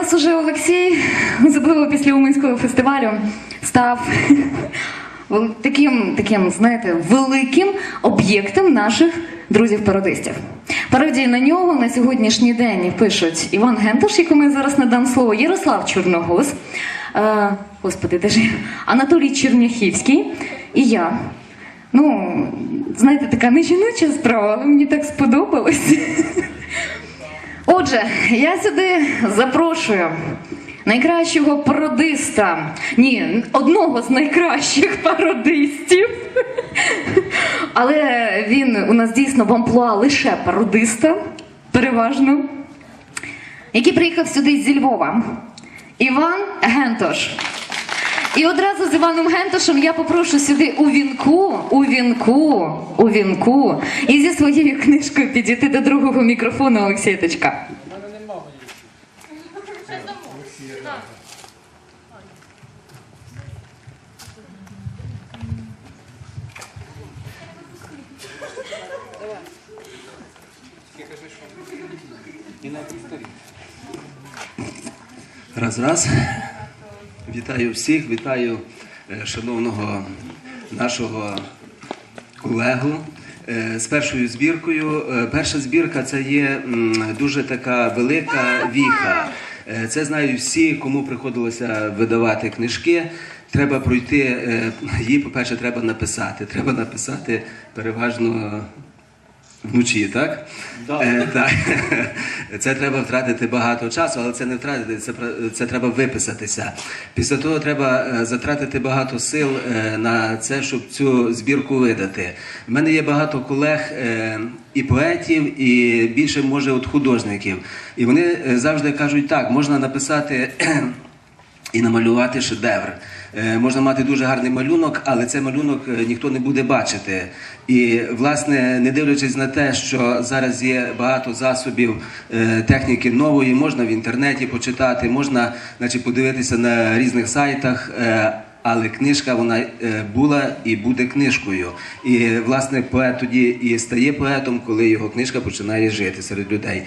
нас уже Олексій, особливо після Уманського фестивалю, став таким, таким, знаєте, великим об'єктом наших друзів-пародистів. Пародії на нього на сьогоднішній день пишуть Іван Гентош, якому я зараз надам слово, Ярослав Чорногуз, е, господи, де ж? Анатолій Черняхівський і я. Ну, знаєте, така не жіноча справа, але мені так сподобалось. Отже, я сюди запрошую найкращого пародиста. Ні, одного з найкращих пародистів. Але він у нас дійсно в амплуа лише пародиста, переважно, який приїхав сюди зі Львова. Іван Гентош. І одразу з Іваном Гентошем я попрошу сюди у вінку, у вінку, у вінку, і зі своєю книжкою підійти до другого мікрофону Олексія Тичка. Раз, раз. Вітаю всіх, вітаю е, шановного нашого колегу е, з першою збіркою. Е, Перша збірка це є дуже така велика віха. Це знають всі, кому приходилося видавати книжки. Треба пройти її, по-перше, треба написати. Треба написати переважно Вночі, так? Е, так. Це треба втратити багато часу, але це не втратити, це, це треба виписатися. Після того треба е, затратити багато сил е, на це, щоб цю збірку видати. У мене є багато колег і поетів, і більше може от художників. І вони завжди кажуть так, можна написати і намалювати шедевр. Е, Можна мати дуже гарний малюнок, але цей малюнок е, ніхто не буде бачити. І, власне, не дивлячись на те, що зараз є багато засобів е, техніки нової, можна в інтернеті почитати, можна значить, подивитися на різних сайтах. Але книжка вона була і буде книжкою. І власне поет тоді і стає поетом, коли його книжка починає жити серед людей.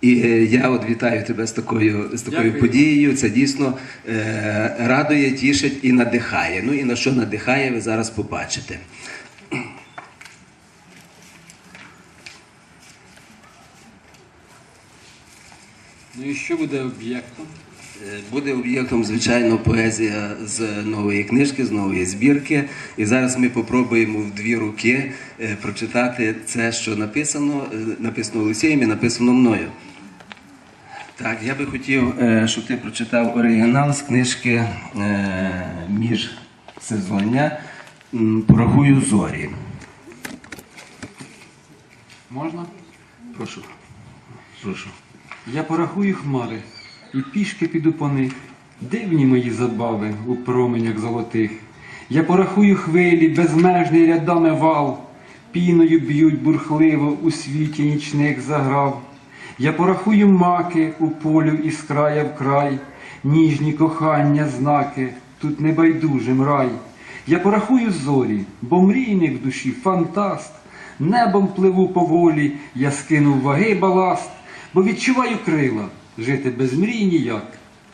І е, я от вітаю тебе з такою, з такою Дякую. подією. Це дійсно е, радує, тішить і надихає. Ну і на що надихає, ви зараз побачите. Ну і що буде об'єктом? Е, Буде об'єктом, звичайно, поезія з нової книжки, з нової збірки. І зараз ми попробуємо в дві руки е, прочитати це, що написано, написано Олексієм і написано мною. Так, я би хотів, е, щоб ти прочитав оригінал з книжки е, міжсезоння Порахую зорі. Можна? Прошу. Прошу. Я порахую хмари і пішки піду по них. Дивні мої забави у променях золотих. Я порахую хвилі, безмежний рядами вал, піною б'ють бурхливо у світі нічних заграв. Я порахую маки у полю із края в край, ніжні кохання, знаки, тут небайдужим рай. Я порахую зорі, бо мрійник в душі фантаст. Небом пливу поволі, я скинув ваги баласт, бо відчуваю крила, жити без мрій ніяк.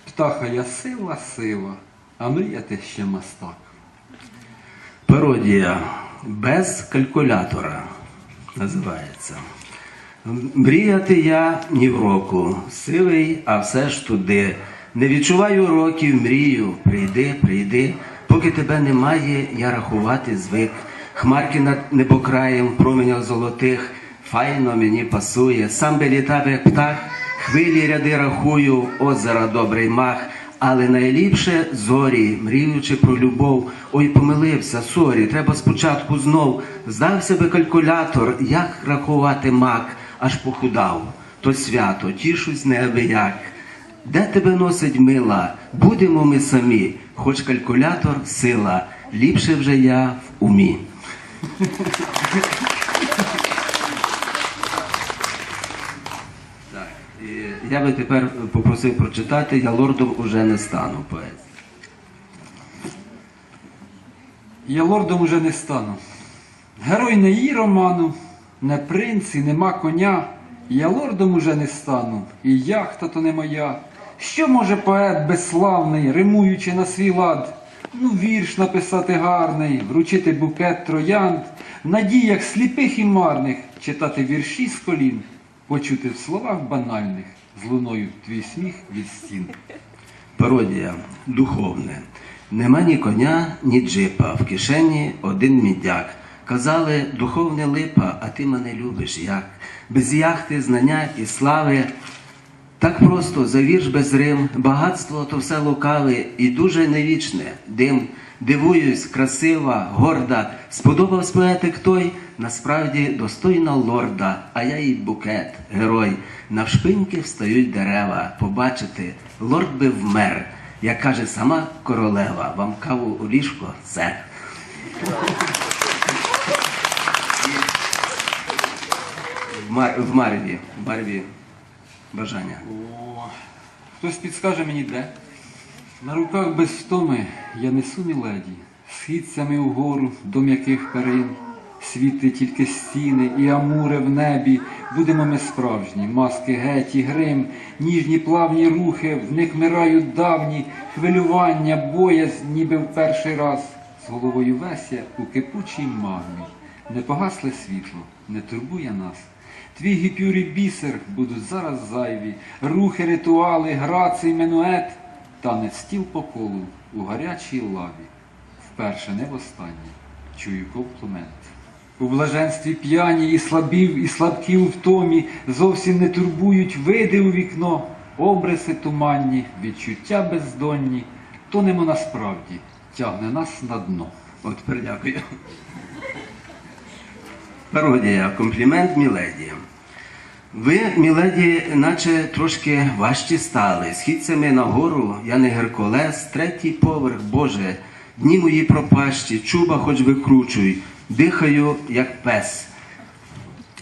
Птаха я сила, сила, а мріяти ще мастак. Пародія без калькулятора називається. Мріяти я ні в року, сивий, а все ж туди. Не відчуваю років, мрію, прийди, прийди. Поки тебе немає, я рахувати звик. Хмарки над небокраєм, в променях золотих, файно мені пасує. Сам би літав, як птах, хвилі ряди рахую, озера добрий мах. Але найліпше зорі, мріючи про любов, ой, помилився, сорі, треба спочатку знов. Здався би калькулятор, як рахувати мак, аж похудав. То свято, тішусь неабияк. Де тебе носить мила? Будемо ми самі, хоч калькулятор сила, ліпше вже я в умі. Так, я би тепер попросив прочитати, я лордом уже не стану поезії. Я лордом уже не стану. Герой не її роману, не принц і нема коня. Я лордом уже не стану, і яхта то не моя. Що може поет безславний, римуючи на свій лад? Ну, вірш написати гарний, вручити букет троянд, в надіях сліпих і марних читати вірші з колін, почути в словах банальних з луною твій сміх від стін. Пародія духовне. Нема ні коня, ні джипа, в кишені один мідяк. Казали, духовне липа, а ти мене любиш як? Без яхти, знання і слави. Так просто за вірш без рим, багатство то все лукаве і дуже невічне. Дим, дивуюсь, красива, горда. Сподобавсь поетик той, насправді достойна лорда, а я їй букет, герой. Навшпиньки встають дерева. Побачити, лорд би вмер. Як каже сама королева, вам каву у ліжко, сер. В Марві, в Марві бажання. О, хтось підскаже мені де? На руках без втоми я несу міледі, східцями угору до м'яких перин. Світи тільки стіни і амури в небі. Будемо ми справжні, маски геть і грим, ніжні плавні рухи, в них мирають давні хвилювання, боязнь, ніби в перший раз. З головою веся у кипучій магмі. Не погасле світло, не турбує нас. Твій гіпюрий бісер будуть зараз зайві, рухи, ритуали, граций, менует, танець стіл по колу у гарячій лаві. Вперше не востаннє чую комплімент. У блаженстві п'яні і слабів, і слабкі у втомі зовсім не турбують види у вікно, обриси туманні, відчуття бездонні, тонемо насправді, тягне нас на дно. От тепер дякую. Пародія, комплімент Міледі. Ви, Міледі, наче трошки важчі стали. Східцями нагору, я не Геркулес, третій поверх, Боже, дні мої пропащі, чуба хоч викручуй, дихаю, як пес.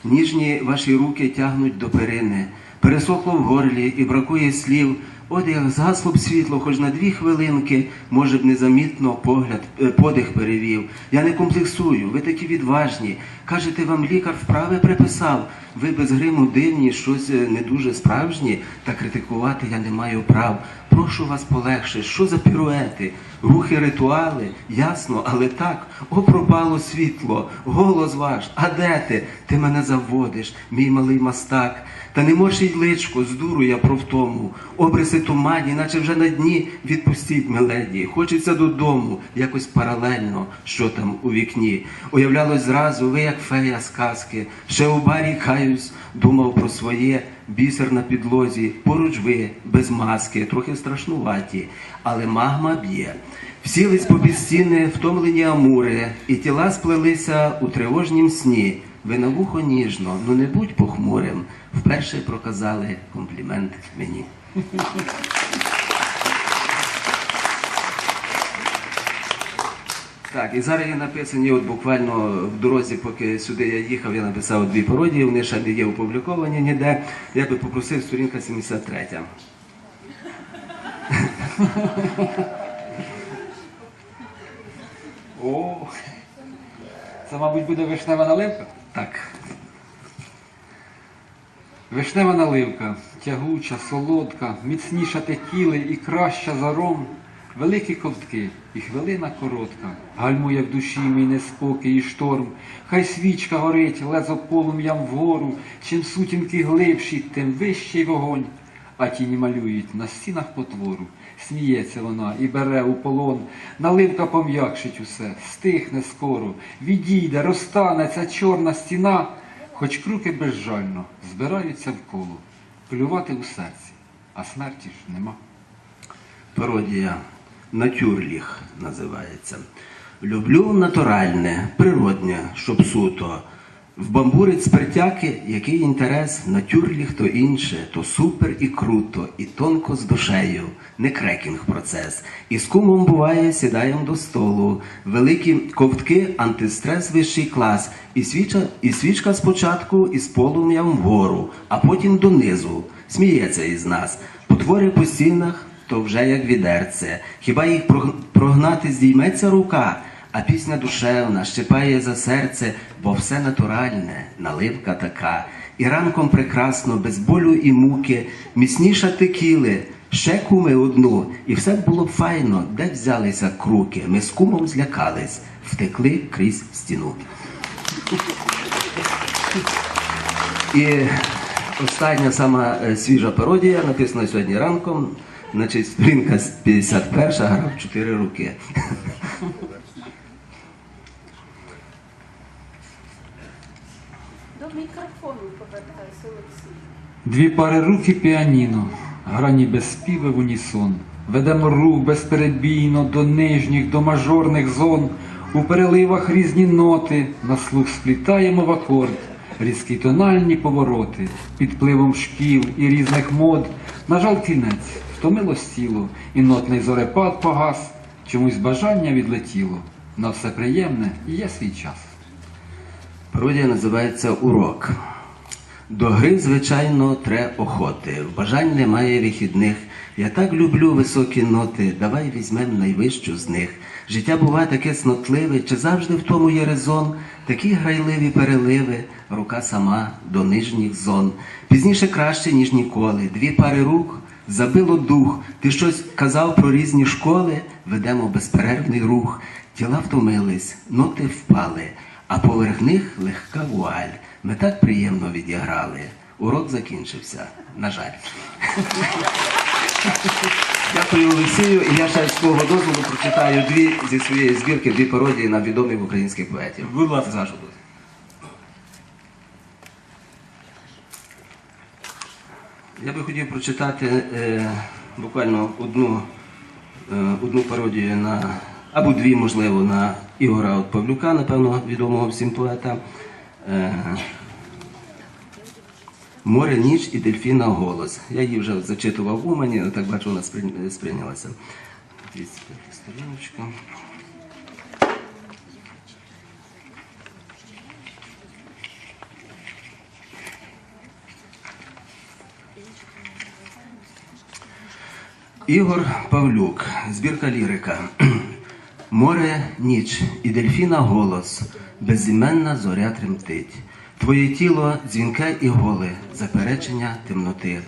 Ніжні ваші руки тягнуть до перини, пересохло в горлі і бракує слів. От як згасло б світло, хоч на дві хвилинки, може б незамітно погляд, е, подих перевів. Я не комплексую, ви такі відважні. Кажете, вам лікар вправи приписав. Ви без гриму дивні, щось е, не дуже справжні, та критикувати я не маю прав. Прошу вас полегше, що за піруети, рухи, ритуали, ясно, але так, о, пропало світло, голос ваш, а де ти? Ти мене заводиш, мій малий мастак. Та не морщить личко, з дуру я про втому. Обриси тумані, наче вже на дні відпустіть меледії. Хочеться додому, якось паралельно, що там у вікні. Уявлялось зразу, ви як фея з казки. Ще у барі каюсь, думав про своє, бісер на підлозі, поруч ви, без маски, трохи страшнуваті, але магма б'є. Всілись по стіни, втомлені амури, і тіла сплелися у тривожнім сні. Ви на вухо ніжно, ну не будь похмурим. Вперше проказали комплімент мені. Так, і зараз є написані, от буквально в дорозі, поки сюди я їхав, я написав дві пародії, вони ще не є опубліковані ніде. Я би попросив сторінка 73. О, це, мабуть, буде вишнева наливка. Так. Вишнева наливка, тягуча, солодка, міцніша текіли і краща за ром. Великі ковтки і хвилина коротка, гальмує в душі мій неспокій і шторм. Хай свічка горить, лезо полум'ям вгору, чим сутінки глибші, тим вищий вогонь. А тіні малюють на стінах потвору. Сміється вона і бере у полон. Наливка пом'якшить усе, стихне скоро, відійде, розтане ця чорна стіна, хоч круки безжально збираються в коло, плювати у серці, а смерті ж нема. Пародія Натюрліх називається. Люблю натуральне, природне, щоб суто. В бамбурець спиртяки, який інтерес, натюрліх то інше, то супер і круто, і тонко з душею, не крекінг процес. І з кумом буває, сідаємо до столу. Великі ковтки, антистрес вищий клас, і свіча, і свічка спочатку із полум'ям вгору, а потім донизу. Сміється із нас. Потвори по стінах, то вже як відерце. Хіба їх прог- прогнати здійметься рука? А пісня душевна щипає за серце, бо все натуральне, наливка така. І ранком прекрасно, без болю і муки, міцніша текіли, Ще куми одну, і все було б файно, де взялися круки. Ми з кумом злякались, втекли крізь стіну. І остання сама е, свіжа пародія, написана сьогодні ранком. Значить, сторінка 51 гра в 4 роки. Мікрофону повертайся, Олексій. Дві пари рук і піаніно, грані без співи в унісон. Ведемо рух безперебійно до нижніх, до мажорних зон. У переливах різні ноти, на слух сплітаємо в акорд, різкі тональні повороти, під впливом шкіл і різних мод. На жаль, кінець, втомилось тіло, і нотний зорепад погас, чомусь бажання відлетіло. На все приємне є свій час. Пародія називається Урок. До гри, звичайно, тре охоти. Бажань немає вихідних. Я так люблю високі ноти. Давай візьмем найвищу з них. Життя буває таке снотливе, чи завжди в тому є резон? Такі грайливі переливи, рука сама до нижніх зон. Пізніше краще, ніж ніколи. Дві пари рук забило дух. Ти щось казав про різні школи, ведемо безперервний рух. Тіла втомились, ноти впали, а поверх них легка вуаль. Ми так приємно відіграли. Урок закінчився. На жаль. Дякую Олексію. І я ще з свого дозволу прочитаю дві зі своєї збірки, дві пародії на відомих українських поетів. Будь ласка. З вашого. Я би хотів прочитати е, буквально одну, е, одну пародію на, або дві, можливо, на Ігора от Павлюка, напевно, відомого всім поета. Е, Море ніч і дельфіна голос. Я її вже зачитував Умані, але так бачу, вона сприй- сприйнялася. 35 сторіночка. Ігор Павлюк, збірка лірика. Море ніч і дельфіна голос, безіменна зоря тремтить. Твоє тіло дзвінке і голе, заперечення темноти.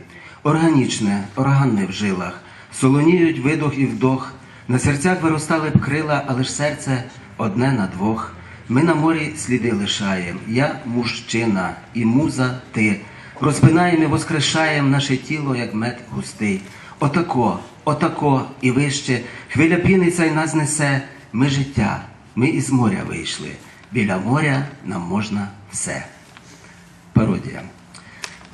Органічне, органне в жилах, солоніють видох і вдох. На серцях виростали б крила, але ж серце одне на двох. Ми на морі сліди лишаєм. Я мужчина, і муза ти. Розпинаємо і воскрешаєм наше тіло, як мед густий. Отако, отако і вище, хвиля піниться й нас несе. Ми життя, ми із моря вийшли. Біля моря нам можна все. Пародія.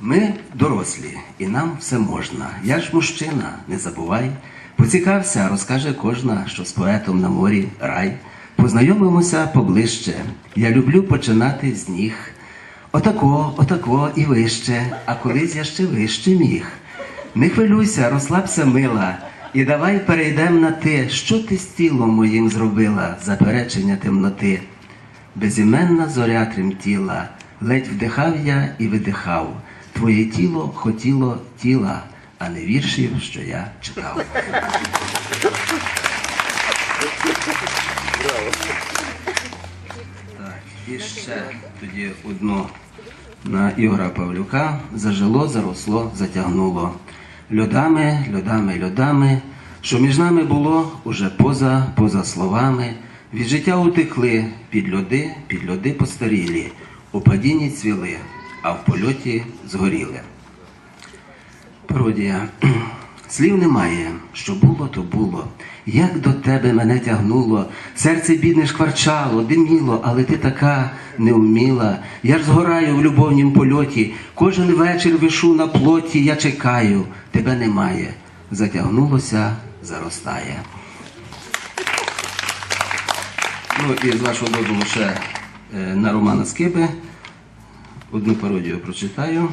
Ми дорослі, і нам все можна. Я ж мужчина, не забувай. Поцікався, розкаже кожна, що з поетом на морі рай. Познайомимося поближче. Я люблю починати з ніг. Отако, отако і вище, а колись я ще вище міг. Не хвилюйся, розслабся, мила, і давай перейдем на те, що ти з тілом моїм зробила, заперечення темноти. Безіменна зоря тремтіла, ледь вдихав я і видихав. Твоє тіло хотіло тіла, а не віршів, що я читав. І ще тоді одну на Ігора Павлюка. Зажило, заросло, затягнуло. Льодами, льодами, льодами, що між нами було уже поза, поза словами. Від життя утекли під льоди, під льоди постарілі, у падінні цвіли, а в польоті згоріли. Пародія. Слів немає, що було, то було. Як до тебе мене тягнуло, серце бідне шкварчало, диміло, але ти така невміла. Я ж згораю в любовнім польоті, кожен вечір вишу на плоті, я чекаю, тебе немає. Затягнулося, заростає. Ну і з вашого дозволу ще е, на Романа Скиби. Одну пародію прочитаю.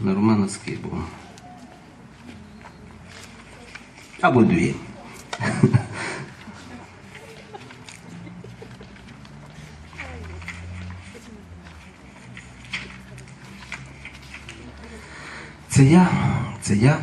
На Романа Скибу. Або дві. Це я, це я,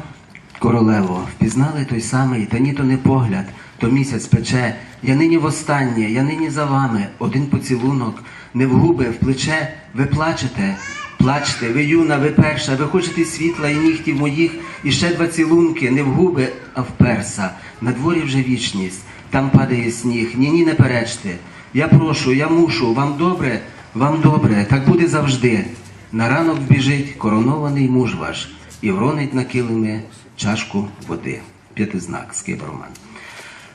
королево, впізнали той самий, та ні то не погляд, то місяць пече. Я нині востаннє, я нині за вами, один поцілунок, не в губи, в плече, ви плачете, Плачте, ви юна, ви перша, ви хочете світла і нігтів моїх, і ще два цілунки, не в губи, а в перса. На дворі вже вічність, там падає сніг. Ні, ні, не перечте. Я прошу, я мушу, вам добре, вам добре, так буде завжди. На ранок біжить коронований муж ваш і вронить на килими чашку води. П'ятизнак, скиброман.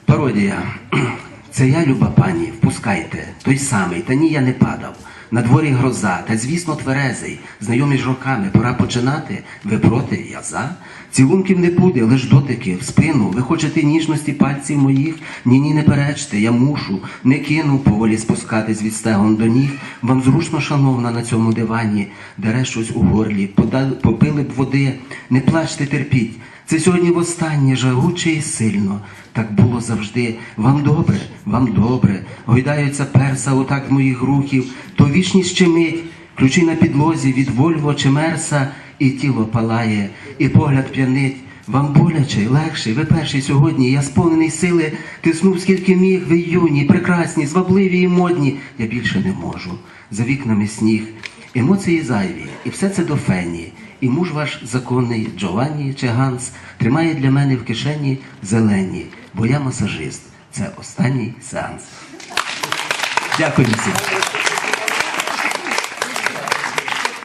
Пародія. Це я, люба пані, впускайте, той самий, та ні, я не падав. На дворі гроза, та звісно, тверезий, знайомі з роками, пора починати. Ви проти, я за. Цілунків не буде, лиш дотики в спину. Ви хочете ніжності пальців моїх? Ні, ні, не перечте, я мушу, не кину поволі спускатись від стегон до ніг. Вам зручно, шановна, на цьому дивані, дере щось у горлі, попили б води, не плачте, терпіть. Це сьогодні востаннє жагуче і сильно. Так було завжди. Вам добре, вам добре. Гойдаються перса у такт моїх рухів, то вічність щемить, ключі на підлозі від Вольво чи Мерса, і тіло палає, і погляд п'янить. Вам боляче, легше, ви перші сьогодні, я сповнений сили, тиснув скільки міг, ви юні, прекрасні, звабливі і модні. Я більше не можу. За вікнами сніг, емоції зайві, і все це до фені. І муж ваш законний Джованні чи Ганс тримає для мене в кишені зелені, бо я масажист. Це останній сеанс. Дякую всім.